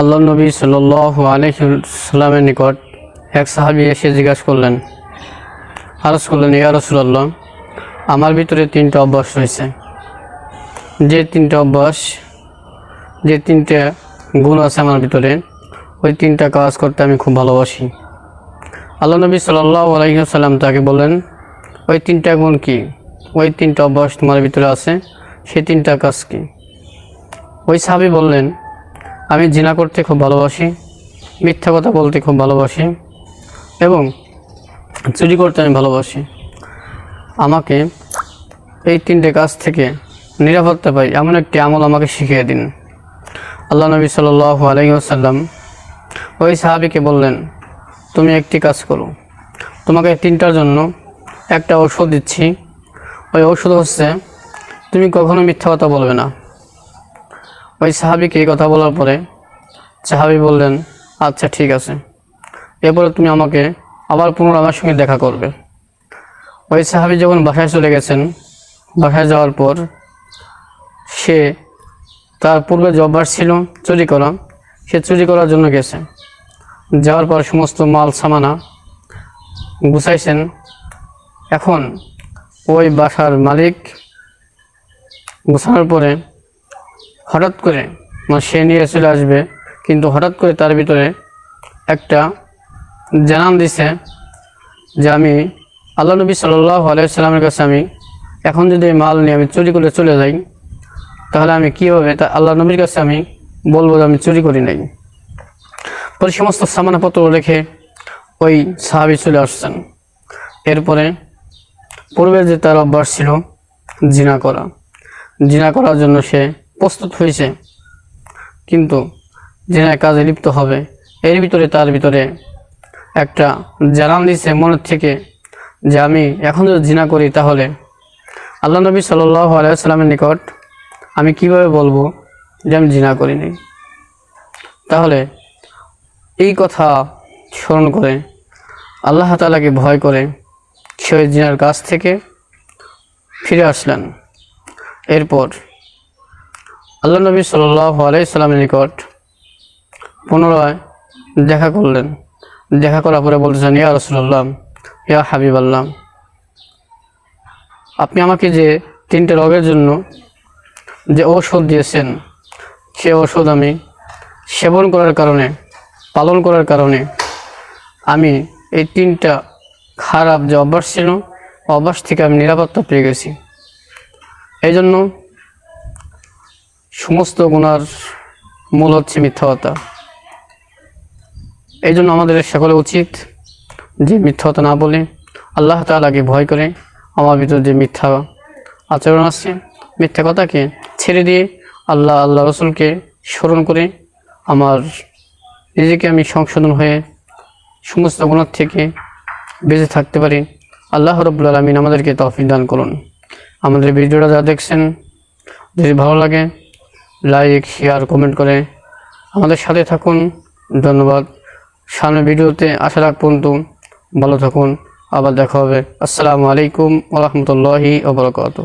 আল্লাহ নবী সাল আলহিসাল্লামের নিকট এক সাহাবি এসে জিজ্ঞাসা করলেন আরস করলেন, ইয়া রসুল্লাহ আমার ভিতরে তিনটা অভ্যাস রয়েছে। যে তিনটা অভ্যাস, যে তিনটে গুণ আছে আমার ভিতরে, ওই তিনটা কাজ করতে আমি খুব ভালোবাসি। আল্লাহ নবী সাল্লাহ আলহিহাল্লাম তাকে বললেন, ওই তিনটা গুণ কি? ওই তিনটা অভ্যাস তোমার ভিতরে আছে সেই তিনটা কাজ কি? ওই সাহাবি বললেন আমি জিনা করতে খুব ভালোবাসি, মিথ্যা কথা বলতে খুব ভালোবাসি এবং চুরি করতে আমি ভালোবাসি। আমাকে এই তিনটে কাজ থেকে নিরাপত্তা পাই, এমন একটি আমল আমাকে শিখিয়ে দিন। আল্লাহ নবী সাল আলহিহাসাল্লাম ওই সাহাবিকে বললেন, তুমি একটি কাজ করো, তোমাকে তিনটার জন্য একটা ঔষধ দিচ্ছি। ওই ঔষধ হচ্ছে, তুমি কখনো মিথ্যা কথা বলবে না। ওই সাহাবিকে এই কথা বলার পরে সাহাবি বললেন আচ্ছা ঠিক আছে। এরপরে তুমি আমাকে আবার পুনরায় আমার সঙ্গে দেখা করবে। ওই সাহাবি যখন বাসায় চলে গেছেন, বাসায় যাওয়ার পর সে তার পূর্বে অভ্যাস ছিল, চুরি করা। সে চুরি করার জন্য গেছে। যাওয়ার পর সমস্ত মাল, সামানা গুছাইছেন। এখন ওই বাসার মালিক গুছানোর পরে হঠাৎ করে মানে সে নিয়ে চলে আসবে, কিন্তু হঠাৎ করে তার ভিতরে একটা জানান দিছে যে আমি, আল্লাহ নবী সাল্লাহ আলাইসাল্লামের কাছে আমি, এখন যদি মাল নিয়ে আমি চুরি করে চলে যাই, তাহলে আমি কীভাবে তা আল্লাহ নবীর কাছে আমি বলব যে আমি চুরি করি নাই? পরে সমস্ত সামানাপত্র রেখে ওই সাহাবি চলে আসছেন। এরপরে পূর্বে যে তার অভ্যাস ছিল, জিনা করা। জিনা করার জন্য সে প্রস্তুত হয়েছে। কিন্তু জিনায় কাজে লিপ্ত হবে। এর ভিতরে তার ভিতরে একটা জানান দিছে মনের থেকে যে আমি এখন যদি জিনা করি তাহলে আল্লাহ নবী সাল্লাহ আলাইসাল্লামের নিকট আমি কীভাবে বলব যে আমি জিনা করিনি তাহলে এই কথা স্মরণ করে আল্লাহ তালাকে ভয় করে সে জিনার কাছ থেকে ফিরে আসলেন। এরপর আল্লাহ নবী সাল্লাহ আলাইসাল্লামের নিকট পুনরায় দেখা করলেন। দেখা করার পরে বলতেছেন, ইয়া রসুল্লাহ ইয়া হাবিব আল্লাহ আপনি আমাকে যে তিনটে রোগের জন্য যে ঔষধ দিয়েছেন, সে ঔষধ আমি সেবন করার কারণে, পালন করার কারণে আমি এই তিনটা খারাপ যে অভ্যাস ছিল, অভ্যাস থেকে আমি নিরাপত্তা পেয়ে গেছি। এই জন্য সমস্ত গুণার মূল হচ্ছে মিথ্যাতা এই জন্য আমাদের সকলে উচিত যে মিথ্যাতা না বলে আল্লাহ তালাকে ভয় করে আমার ভিতরে যে মিথ্যা আচরণ আছে মিথ্যা কথাকে ছেড়ে দিয়ে আল্লাহ আল্লাহ রসুলকে স্মরণ করে আমার নিজেকে আমি সংশোধন হয়ে সমস্ত গুণার থেকে বেঁচে থাকতে পারি। আল্লাহ রব্বুল আলমিন আমাদেরকে তফিক দান করুন। আমাদের ভিডিওটা যা দেখছেন, যদি ভালো লাগে লাইক শেয়ার কমেন্ট করে আমাদের সাথে থাকুন। ধন্যবাদ। সামনে ভিডিওতে আসার আগ পর্যন্ত ভালো থাকুন। আবার দেখা হবে। আসসালামু আলাইকুম ওরহমতুল্লাহি ওবরাকাতু